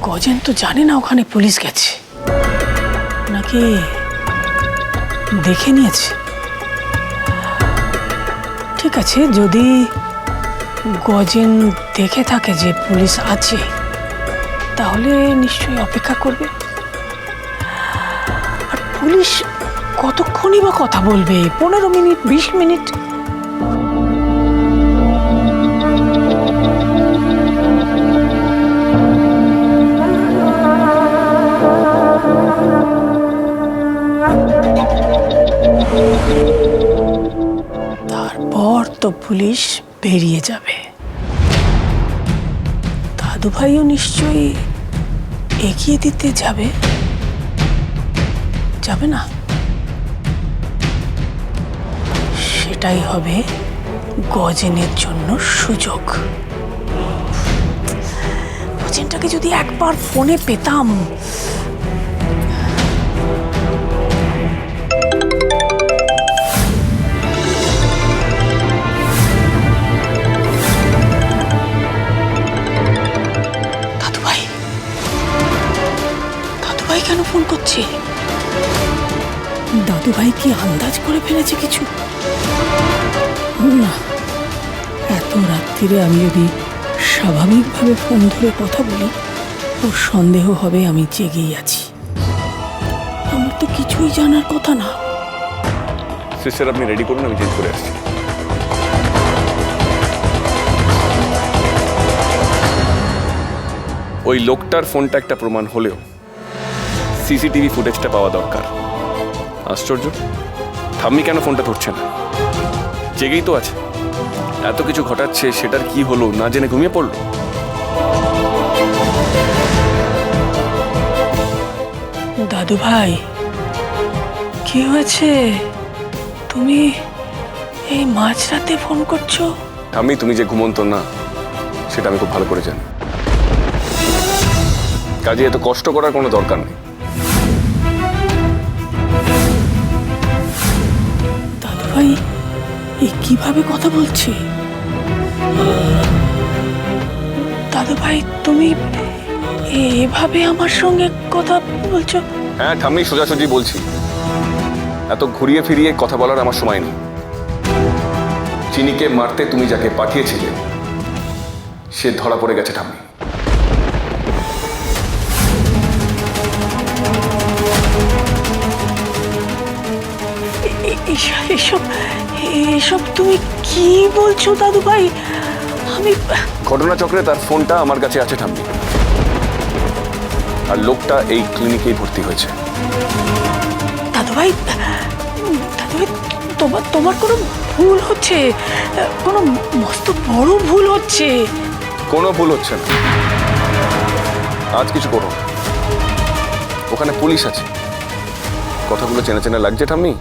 গজেন তো জানে না ওখানে পুলিশ গেছে। নাকি দেখে নিয়েছে। ঠিক আছে, যদি গজেন দেখে থাকে যে পুলিশ আছে, তাহলে নিশ্চয়ই অপেক্ষা করবে। আর পুলিশ কতক্ষণই বা কথা বলবে? পনেরো মিনিট, বিশ মিনিট তারপর তো পুলিশ বেরিয়ে যাবে। দাদু ভাইও নিশ্চয়ই এগিয়ে দিতে যাবে? যাবে না? সেটাই হবে গজেনের জন্য সুযোগ। গজেনটাকে যদি একবার ফোনে পেতাম দাদু ভাই কেন ফোন করছে? দাদুভাই কি আন্দাজ করে ফেলেছে কিছু? না, এত রাত্রিরে আমি যদি স্বাভাবিকভাবে ফোন ধরে কথা বলি, ওর সন্দেহ হবে আমি জেগেই আছি। আমার তো কিছুই জানার কথা না। সিস্টার আপনি রেডি করুন, আমি চেঞ্জ করে আসছি। ওই লোকটার ফোনটা একটা প্রমাণ হলেও সিসিটিভি ফুটেজটা পাওয়া দরকার। আশ্চর্য? ঠাম্মি কেন ফোনটা ধরছে না? জেগেই তো আছে। এত কিছু ঘটাচ্ছে সেটার কি হলো না জেনে ঘুমিয়ে পড়ল? দাদু ভাই কি হয়েছে? তুমি এই মাঝরাতে ফোন করছ? ঠাম্মি তুমি যে ঘুমন্ত না সেটা আমি খুব ভালো করে জানি। কাজে এত কষ্ট করার কোনো দরকার নেই। কীভাবে কথা বলছি? দাদু ভাই তুমি এভাবে আমার সঙ্গে কথা বলছো? হ্যাঁ ঠাম্মি সোজাসুজি বলছি। এত ঘুরিয়ে ফিরিয়ে কথা বলার আমার সময় নেই। চিনিকে মারতে তুমি যাকে পাঠিয়েছিলে সে ধরা পড়ে গেছে ঠাম্মি। এসব এসব তুমি কি বলছো দাদু ভাই আমি ঘটনাচক্রে তার ফোনটা আমার কাছে আছে ঠাম্মি। আর লোকটা এই ক্লিনিকেই ভর্তি হয়েছে। দাদু ভাই দাদু ভাই তোমার তোমার কোনো ভুল হচ্ছে? কোনো মস্ত বড় ভুল হচ্ছে? কোনো ভুল হচ্ছে না। আজ কিছু করো ওখানে পুলিশ আছে। কথাগুলো চেনা চেনা লাগছে ঠাম্মি?